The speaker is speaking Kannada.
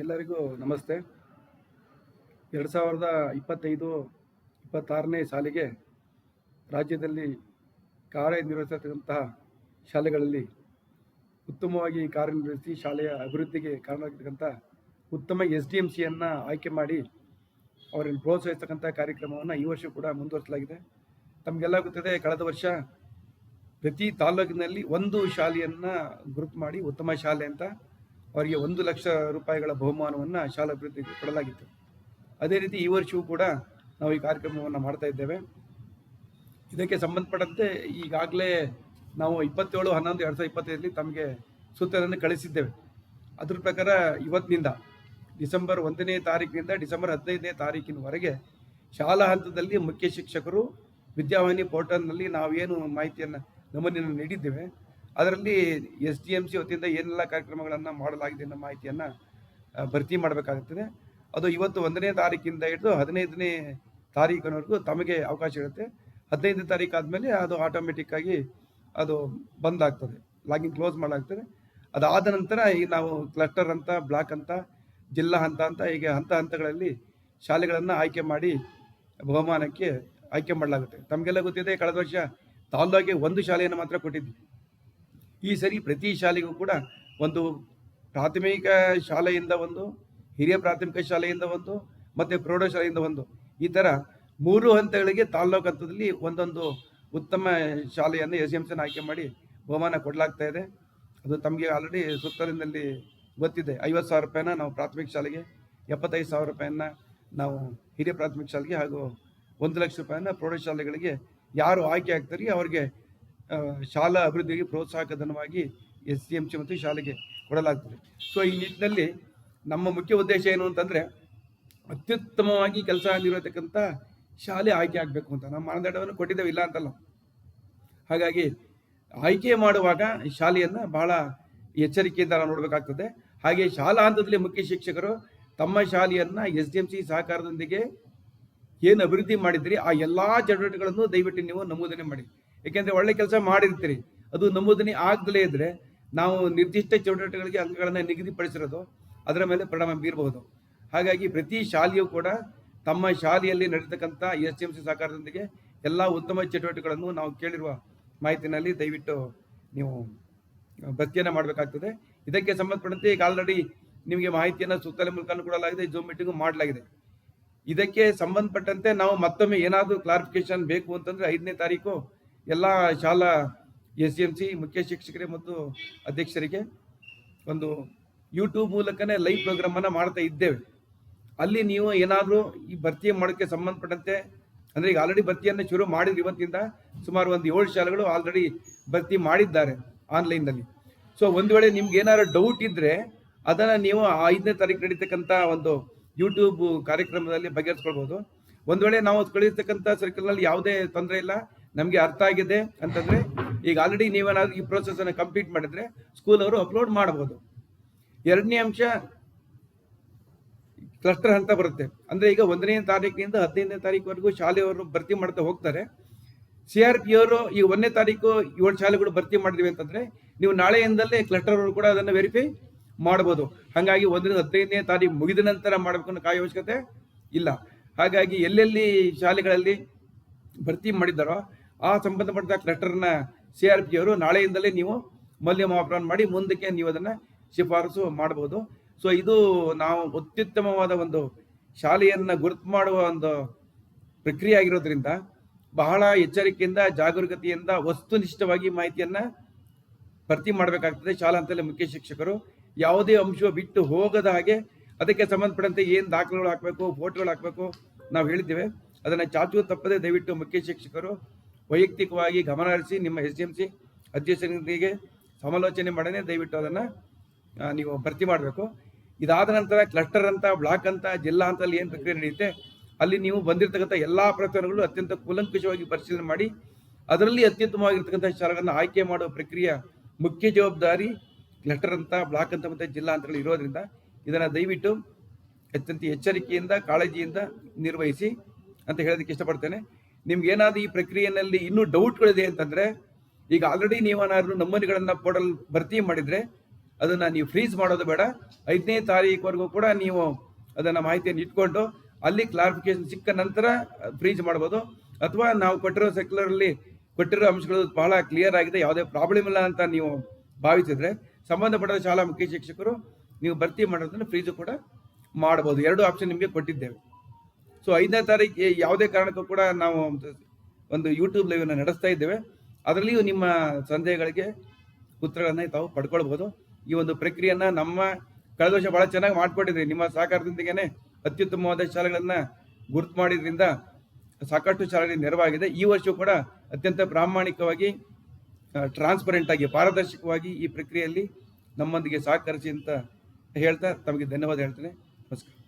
ಎಲ್ಲರಿಗೂ ನಮಸ್ತೆ. ಎರಡು ಸಾವಿರದ ಇಪ್ಪತ್ತೈದು, ಇಪ್ಪತ್ತಾರನೇ ಸಾಲಿಗೆ ರಾಜ್ಯದಲ್ಲಿ ಕಾರ್ಯನಿರ್ವಹಿಸತಕ್ಕಂತಹ ಶಾಲೆಗಳಲ್ಲಿ ಉತ್ತಮವಾಗಿ ಕಾರ್ಯನಿರ್ವಹಿಸಿ ಶಾಲೆಯ ಅಭಿವೃದ್ಧಿಗೆ ಕಾರಣವಾಗಿರ್ತಕ್ಕಂಥ ಉತ್ತಮ ಎಸ್ ಡಿ ಎಂ ಸಿಯನ್ನು ಆಯ್ಕೆ ಮಾಡಿ ಅವರನ್ನು ಪ್ರೋತ್ಸಾಹಿಸ್ತಕ್ಕಂಥ ಕಾರ್ಯಕ್ರಮವನ್ನು ಈ ವರ್ಷ ಕೂಡ ಮುಂದುವರಿಸಲಾಗಿದೆ. ತಮಗೆಲ್ಲ ಗೊತ್ತಿದೆ, ಕಳೆದ ವರ್ಷ ಪ್ರತಿ ತಾಲೂಕಿನಲ್ಲಿ ಒಂದು ಶಾಲೆಯನ್ನು ಗುರುತು ಮಾಡಿ, ಉತ್ತಮ ಶಾಲೆ ಅಂತ. ಅವರಿಗೆ ಒಂದು ಲಕ್ಷ ರೂಪಾಯಿಗಳ ಬಹುಮಾನವನ್ನು ಶಾಲಾ ಅಭಿವೃದ್ಧಿಗೆ ಕೊಡಲಾಗಿತ್ತು. ಅದೇ ರೀತಿ ಈ ವರ್ಷವೂ ಕೂಡ ನಾವು ಈ ಕಾರ್ಯಕ್ರಮವನ್ನು ಮಾಡ್ತಾ ಇದ್ದೇವೆ. ಇದಕ್ಕೆ ಸಂಬಂಧಪಟ್ಟಂತೆ ಈಗಾಗಲೇ ನಾವು ಇಪ್ಪತ್ತೇಳು, ಹನ್ನೊಂದು, ಎರಡು ಸಾವಿರದ ಇಪ್ಪತ್ತೈದರಲ್ಲಿ ತಮಗೆ ಸೂತ್ರವನ್ನು ಕಳಿಸಿದ್ದೇವೆ. ಅದ್ರ ಪ್ರಕಾರ ಇವತ್ತಿನಿಂದ ಡಿಸೆಂಬರ್ ಒಂದನೇ ತಾರೀಕಿನಿಂದ ಡಿಸೆಂಬರ್ ಹದಿನೈದನೇ ತಾರೀಕಿನವರೆಗೆ ಶಾಲಾ ಹಂತದಲ್ಲಿ ಮುಖ್ಯ ಶಿಕ್ಷಕರು ವಿದ್ಯಾವಾಹಿನಿ ಪೋರ್ಟಲ್ನಲ್ಲಿ ನಾವೇನು ಮಾಹಿತಿಯನ್ನು, ನಮೂನೆಯನ್ನು ನೀಡಿದ್ದೇವೆ. ಅದರಲ್ಲಿ ಎಸ್ ಡಿ ಎಂ ಸಿ ವತಿಯಿಂದ ಏನೆಲ್ಲ ಕಾರ್ಯಕ್ರಮಗಳನ್ನು ಮಾಡಲಾಗಿದೆ ಅನ್ನೋ ಮಾಹಿತಿಯನ್ನು ಭರ್ತಿ ಮಾಡಬೇಕಾಗುತ್ತದೆ. ಅದು ಇವತ್ತು ಒಂದನೇ ತಾರೀಕಿಂದ ಹಿಡಿದು ಹದಿನೈದನೇ ತಾರೀಕಿನವರೆಗೂ ತಮಗೆ ಅವಕಾಶ ಇರುತ್ತೆ. ಹದಿನೈದನೇ ತಾರೀಕು ಆದಮೇಲೆ ಅದು ಆಟೋಮೆಟಿಕ್ಕಾಗಿ ಅದು ಬಂದ್ ಆಗ್ತದೆ ಲಾಗಿನ್ ಕ್ಲೋಸ್ ಮಾಡಲಾಗ್ತದೆ. ಅದಾದ ನಂತರ ಈಗ ನಾವು ಕ್ಲಸ್ಟರ್ ಅಂತ ಬ್ಲಾಕ್ ಅಂತ, ಜಿಲ್ಲಾ ಹಂತ ಅಂತ, ಹೀಗೆ ಹಂತ ಹಂತಗಳಲ್ಲಿ ಶಾಲೆಗಳನ್ನು ಆಯ್ಕೆ ಮಾಡಿ ಬಹುಮಾನಕ್ಕೆ ಆಯ್ಕೆ ಮಾಡಲಾಗುತ್ತೆ. ತಮಗೆಲ್ಲ ಗೊತ್ತಿದೆ, ಕಳೆದ ವರ್ಷ ತಾಲ್ಲೂಕಿಗೆ ಒಂದು ಶಾಲೆಯನ್ನು ಮಾತ್ರ ಕೊಟ್ಟಿದ್ವಿ. ಈ ಸರಿ ಪ್ರತಿ ಶಾಲೆಗೂ ಕೂಡ ಒಂದು ಪ್ರಾಥಮಿಕ ಶಾಲೆಯಿಂದ ಒಂದು, ಹಿರಿಯ ಪ್ರಾಥಮಿಕ ಶಾಲೆಯಿಂದ ಒಂದು, ಮತ್ತು ಪ್ರೌಢಶಾಲೆಯಿಂದ ಒಂದು. ಈ ಥರ ಮೂರು ಹಂತಗಳಿಗೆ ತಾಲ್ಲೂಕು ಹಂತದಲ್ಲಿ ಒಂದೊಂದು ಉತ್ತಮ ಶಾಲೆಯನ್ನು ಎಸ್ ಎಂ ಸಿನ ಆಯ್ಕೆ ಮಾಡಿ ಬಹುಮಾನ ಕೊಡಲಾಗ್ತಾ ಇದೆ. ಅದು ತಮಗೆ ಆಲ್ರೆಡಿ ಸುತ್ತಲಿನಲ್ಲಿ ಗೊತ್ತಿದೆ. ಐವತ್ತು ಸಾವಿರ ರೂಪಾಯಿನ ನಾವು ಪ್ರಾಥಮಿಕ ಶಾಲೆಗೆ, ಎಪ್ಪತ್ತೈದು ಸಾವಿರ ರೂಪಾಯಿನ ನಾವು ಹಿರಿಯ ಪ್ರಾಥಮಿಕ ಶಾಲೆಗೆ ಹಾಗೂ ಒಂದು ಲಕ್ಷ ರೂಪಾಯಿನ ಪ್ರೌಢಶಾಲೆಗಳಿಗೆ ಯಾರು ಆಯ್ಕೆ ಆಗ್ತಾರೆ ಅವರಿಗೆ ಶಾಲಾ ಅಭಿವೃದ್ಧಿಗೆ ಪ್ರೋತ್ಸಾಹಕ ಧನವಾಗಿ ಎಸ್ ಸಿ ಎಂ ಸಿ ಮತ್ತು ಶಾಲೆಗೆ ಕೊಡಲಾಗ್ತದೆ. ಸೊ ಈ ನಿಟ್ಟಿನಲ್ಲಿ ನಮ್ಮ ಮುಖ್ಯ ಉದ್ದೇಶ ಏನು ಅಂತಂದರೆ ಅತ್ಯುತ್ತಮವಾಗಿ ಕೆಲಸ ಆಗಿರತಕ್ಕಂಥ ಶಾಲೆ ಆಯ್ಕೆ ಆಗಬೇಕು ಅಂತ. ನಮ್ಮ ಮಾನದಂಡವನ್ನು ಕೊಟ್ಟಿದ್ದೇವೆ, ಇಲ್ಲ ಅಂತಲ್ಲ. ಹಾಗಾಗಿ ಆಯ್ಕೆ ಮಾಡುವಾಗ ಶಾಲೆಯನ್ನು ಬಹಳ ಎಚ್ಚರಿಕೆಯಿಂದ ನಾವು ನೋಡಬೇಕಾಗ್ತದೆ. ಹಾಗೆ ಶಾಲಾ ಹಂತದಲ್ಲಿ ಮುಖ್ಯ ಶಿಕ್ಷಕರು ತಮ್ಮ ಶಾಲೆಯನ್ನು ಎಸ್ ಡಿ ಎಂ ಸಿ ಸಹಕಾರದೊಂದಿಗೆ ಏನು ಅಭಿವೃದ್ಧಿ ಮಾಡಿದ್ರಿ, ಆ ಎಲ್ಲ ಚಟುವಟಿಕೆಗಳನ್ನು ದಯವಿಟ್ಟು ನೀವು ನಮೂದನೆ ಮಾಡಿ. ಏಕೆಂದರೆ ಒಳ್ಳೆ ಕೆಲಸ ಮಾಡಿರ್ತೀರಿ. ಅದು ನಮೂದನೆ ಆಗದಲೇ ಇದ್ರೆ ನಾವು ನಿರ್ದಿಷ್ಟ ಚಟುವಟಿಕೆಗಳಿಗೆ ಅಂಕಗಳನ್ನು ನಿಗದಿಪಡಿಸಿರೋದು, ಅದರ ಮೇಲೆ ಪರಿಣಾಮ ಬೀರಬಹುದು. ಹಾಗಾಗಿ ಪ್ರತಿ ಶಾಲೆಯೂ ಕೂಡ ತಮ್ಮ ಶಾಲೆಯಲ್ಲಿ ನಡೀತಕ್ಕಂಥ ಎಸ್ ಎಂ ಸಿ ಸಹಕಾರದೊಂದಿಗೆ ಎಲ್ಲ ಉತ್ತಮ ಚಟುವಟಿಕೆಗಳನ್ನು ನಾವು ಕೇಳಿರುವ ಮಾಹಿತಿನಲ್ಲಿ ದಯವಿಟ್ಟು ನೀವು ಭರ್ತಿಯನ್ನು ಮಾಡಬೇಕಾಗ್ತದೆ. ಇದಕ್ಕೆ ಸಂಬಂಧಪಟ್ಟಂತೆ ಈಗ ಆಲ್ರೆಡಿ ನಿಮಗೆ ಮಾಹಿತಿಯನ್ನು ಸುತ್ತಲ ಮೂಲಕ ಕೊಡಲಾಗಿದೆ ಜೂಮ್ ಮೀಟಿಂಗು ಮಾಡಲಾಗಿದೆ. ಇದಕ್ಕೆ ಸಂಬಂಧಪಟ್ಟಂತೆ ನಾವು ಮತ್ತೊಮ್ಮೆ ಏನಾದರೂ ಕ್ಲಾರಿಫಿಕೇಶನ್ ಬೇಕು ಅಂತಂದ್ರೆ ಐದನೇ ತಾರೀಕು ಎಲ್ಲ ಶಾಲಾ ಎಸ್ ಎಂ ಸಿ ಮುಖ್ಯ ಶಿಕ್ಷಕರಿಗೆ ಮತ್ತು ಅಧ್ಯಕ್ಷರಿಗೆ ಒಂದು ಯೂಟ್ಯೂಬ್ ಮೂಲಕನೇ ಲೈವ್ ಪ್ರೋಗ್ರಾಮನ್ನು ಮಾಡ್ತಾ ಇದ್ದೇವೆ. ಅಲ್ಲಿ ನೀವು ಏನಾದರೂ ಈ ಭರ್ತಿ ಮಾಡೋಕ್ಕೆ ಸಂಬಂಧಪಟ್ಟಂತೆ, ಅಂದರೆ ಈಗ ಆಲ್ರೆಡಿ ಭರ್ತಿಯನ್ನು ಶುರು ಮಾಡಿದ್ರು ಇವತ್ತಿಂದ ಸುಮಾರು ಒಂದು ಏಳು ಶಾಲೆಗಳು ಆಲ್ರೆಡಿ ಭರ್ತಿ ಮಾಡಿದ್ದಾರೆ ಆನ್ಲೈನ್ನಲ್ಲಿ ಸೊ ಒಂದು ವೇಳೆ ನಿಮ್ಗೆ ಏನಾದ್ರು ಡೌಟ್ ಇದ್ದರೆ ಅದನ್ನು ನೀವು ಐದನೇ ತಾರೀಕು ನಡೀತಕ್ಕಂಥ ಒಂದು ಯೂಟ್ಯೂಬ್ ಕಾರ್ಯಕ್ರಮದಲ್ಲಿ ಬಗೆಹರಿಸ್ಕೊಳ್ಬೋದು. ಒಂದು ವೇಳೆ ನಾವು ಕಳಿರ್ತಕ್ಕಂಥ ಸರ್ಕಲ್ನಲ್ಲಿ ಯಾವುದೇ ತೊಂದರೆ ಇಲ್ಲ. ನಮಗೆ ಅರ್ಥ ಆಗಿದೆ ಅಂತಂದರೆ ಈಗ ಆಲ್ರೆಡಿ ನೀವೇನಾದ್ರೂ ಈ ಪ್ರೋಸೆಸನ್ನು ಕಂಪ್ಲೀಟ್ ಮಾಡಿದ್ರೆ ಸ್ಕೂಲ್ ಅವರು ಅಪ್ಲೋಡ್ ಮಾಡ್ಬೋದು. ಎರಡನೇ ಅಂಶ ಕ್ಲಸ್ಟರ್ ಹಂತ ಬರುತ್ತೆ. ಅಂದರೆ ಈಗ ಒಂದನೇ ತಾರೀಕಿನಿಂದ ಹದಿನೈದನೇ ತಾರೀಕುವರೆಗೂ ಶಾಲೆಯವರು ಭರ್ತಿ ಮಾಡ್ತಾ ಹೋಗ್ತಾರೆ. ಸಿ ಆರ್ ಪಿ ಅವರು ಈ ಒಂದನೇ ತಾರೀಕು ಏಳು ಶಾಲೆಗಳು ಭರ್ತಿ ಮಾಡಿದ್ವಿ ಅಂತಂದ್ರೆ ನೀವು ನಾಳೆಯಿಂದಲೇ ಕ್ಲಸ್ಟರ್ ಅವರು ಕೂಡ ಅದನ್ನು ವೆರಿಫೈ ಮಾಡ್ಬೋದು. ಹಾಗಾಗಿ ಒಂದರಿಂದ ಹದಿನೈದನೇ ತಾರೀಕು ಮುಗಿದ ನಂತರ ಮಾಡಬೇಕು ಕಾಯ ಅವಶ್ಯಕತೆ ಇಲ್ಲ. ಹಾಗಾಗಿ ಎಲ್ಲೆಲ್ಲಿ ಶಾಲೆಗಳಲ್ಲಿ ಭರ್ತಿ ಮಾಡಿದ್ದಾರೋ ಆ ಸಂಬಂಧಪಟ್ಟ ಲೆಟರ್ನ ಸಿ ಆರ್ ಪಿ ಅವರು ನಾಳೆಯಿಂದಲೇ ನೀವು ಮೌಲ್ಯಮಾಪನ ಮಾಡಿ ಮುಂದಕ್ಕೆ ನೀವು ಅದನ್ನು ಶಿಫಾರಸು ಮಾಡಬಹುದು ಸೊ ಇದು ನಾವು ಅತ್ಯುತ್ತಮವಾದ ಒಂದು ಶಾಲೆಯನ್ನು ಗುರುತು ಮಾಡುವ ಒಂದು ಪ್ರಕ್ರಿಯೆ ಆಗಿರೋದ್ರಿಂದ ಬಹಳ ಎಚ್ಚರಿಕೆಯಿಂದ, ಜಾಗರೂಕತೆಯಿಂದ, ವಸ್ತುನಿಷ್ಠವಾಗಿ ಮಾಹಿತಿಯನ್ನು ಭರ್ತಿ ಮಾಡಬೇಕಾಗ್ತದೆ ಶಾಲಾ ಹಂತದಲ್ಲಿ ಮುಖ್ಯ ಶಿಕ್ಷಕರು. ಯಾವುದೇ ಅಂಶ ಬಿಟ್ಟು ಹೋಗದ ಹಾಗೆ ಅದಕ್ಕೆ ಸಂಬಂಧಪಟ್ಟಂತೆ ಏನು ದಾಖಲೆಗಳು ಹಾಕಬೇಕು ಫೋಟೋಗಳು ಹಾಕಬೇಕು ನಾವು ಹೇಳಿದ್ದೇವೆ. ಅದನ್ನು ಚಾಚು ತಪ್ಪದೆ ದಯವಿಟ್ಟು ಮುಖ್ಯ ಶಿಕ್ಷಕರು ವೈಯಕ್ತಿಕವಾಗಿ ಗಮನ ಹರಿಸಿ ನಿಮ್ಮ ಎಸ್ ಡಿ ಎಂ ಸಿ ಅಧ್ಯಕ್ಷರಿಗೆ ಸಮಾಲೋಚನೆ ಮಾಡೇ ದಯವಿಟ್ಟು ಅದನ್ನು ನೀವು ಭರ್ತಿ ಮಾಡಬೇಕು. ಇದಾದ ನಂತರ ಕ್ಲಸ್ಟರ್ ಅಂತ ಬ್ಲಾಕ್ ಅಂತ, ಜಿಲ್ಲಾ ಹಂತದಲ್ಲಿ ಏನು ಪ್ರಕ್ರಿಯೆ ನಡೆಯುತ್ತೆ, ಅಲ್ಲಿ ನೀವು ಬಂದಿರತಕ್ಕಂಥ ಎಲ್ಲ ಪ್ರಕರಣಗಳು ಅತ್ಯಂತ ಕೂಲಂಕುಷವಾಗಿ ಪರಿಶೀಲನೆ ಮಾಡಿ, ಅದರಲ್ಲಿ ಅತ್ಯುತ್ತಮವಾಗಿರ್ತಕ್ಕಂಥ ಶಾಲೆಗಳನ್ನು ಆಯ್ಕೆ ಮಾಡುವ ಪ್ರಕ್ರಿಯೆ ಮುಖ್ಯ ಜವಾಬ್ದಾರಿ ಕ್ಲಸ್ಟರ್ ಅಂತ ಬ್ಲಾಕ್ ಅಂತ ಮತ್ತು ಜಿಲ್ಲಾ ಹಂತಗಳು ಇರೋದ್ರಿಂದ ಇದನ್ನು ದಯವಿಟ್ಟು ಅತ್ಯಂತ ಎಚ್ಚರಿಕೆಯಿಂದ, ಕಾಳಜಿಯಿಂದ ನಿರ್ವಹಿಸಿ ಅಂತ ಹೇಳೋದಕ್ಕೆ ಇಷ್ಟಪಡ್ತೇನೆ. ನಿಮ್ಗೆ ಏನಾದರೂ ಈ ಪ್ರಕ್ರಿಯೆಯಲ್ಲಿ ಇನ್ನೂ ಡೌಟ್ಗಳಿದೆ ಅಂತಂದ್ರೆ, ಈಗ ಆಲ್ರೆಡಿ ನೀವೇನಾದ್ರು ನಮೂನೆಗಳನ್ನು ಪೋರ್ಟಲ್ ಭರ್ತಿ ಮಾಡಿದ್ರೆ, ಅದನ್ನ ನೀವು ಫ್ರೀಸ್ ಮಾಡೋದು ಬೇಡ. ಐದನೇ ತಾರೀಕುವರೆಗೂ ಕೂಡ ನೀವು ಅದನ್ನ ಮಾಹಿತಿಯನ್ನು ಇಟ್ಕೊಂಡು ಅಲ್ಲಿ ಕ್ಲಾರಿಫಿಕೇಶನ್ ಸಿಕ್ಕ ನಂತರ ಫ್ರೀಜ್ ಮಾಡ್ಬೋದು. ಅಥವಾ ನಾವು ಕೊಟ್ಟಿರೋ ಸೆಕ್ಯುಲರಲ್ಲಿ ಕೊಟ್ಟಿರೋ ಅಂಶಗಳು ಬಹಳ ಕ್ಲಿಯರ್ ಆಗಿದೆ, ಯಾವುದೇ ಪ್ರಾಬ್ಲಮ್ ಇಲ್ಲ ಅಂತ ನೀವು ಭಾವಿಸಿದ್ರೆ, ಸಂಬಂಧಪಟ್ಟ ಶಾಲಾ ಮುಖ್ಯ ಶಿಕ್ಷಕರು ನೀವು ಭರ್ತಿ ಮಾಡೋದನ್ನು ಫ್ರೀಜು ಕೂಡ ಮಾಡ್ಬೋದು. ಎರಡು ಆಪ್ಷನ್ ನಿಮಗೆ ಕೊಟ್ಟಿದ್ದೇವೆ. ಸೊ ಐದನೇ ತಾರೀಕು ಯಾವುದೇ ಕಾರಣಕ್ಕೂ ಕೂಡ ನಾವು ಒಂದು ಯೂಟ್ಯೂಬ್ ಲೈವ್ನ ನಡೆಸ್ತಾ ಇದ್ದೇವೆ. ಅದರಲ್ಲಿಯೂ ನಿಮ್ಮ ಸಂದೇಹಗಳಿಗೆ ಉತ್ತರಗಳನ್ನು ತಾವು ಪಡ್ಕೊಳ್ಬೋದು. ಈ ಒಂದು ಪ್ರಕ್ರಿಯೆಯನ್ನು ನಮ್ಮ ಕಳೆದ ವರ್ಷ ಭಾಳ ಚೆನ್ನಾಗಿ ಮಾಡ್ಕೊಂಡಿದ್ರಿ. ನಿಮ್ಮ ಸಹಕಾರದೊಂದಿಗೆ ಅತ್ಯುತ್ತಮವಾದ ಶಾಲೆಗಳನ್ನು ಗುರುತು ಮಾಡಿದ್ರಿಂದ ಸಾಕಷ್ಟು ಶಾಲೆಗಳಿಗೆ ನೆರವಾಗಿದೆ. ಈ ವರ್ಷವೂ ಕೂಡ ಅತ್ಯಂತ ಪ್ರಾಮಾಣಿಕವಾಗಿ ಟ್ರಾನ್ಸ್ಪರೆಂಟ್ ಆಗಿ, ಪಾರದರ್ಶಕವಾಗಿ ಈ ಪ್ರಕ್ರಿಯೆಯಲ್ಲಿ ನಮ್ಮೊಂದಿಗೆ ಸಹಕರಿಸಿ ಅಂತ ಹೇಳ್ತಾ ತಮಗೆ ಧನ್ಯವಾದ ಹೇಳ್ತೇನೆ. ನಮಸ್ಕಾರ.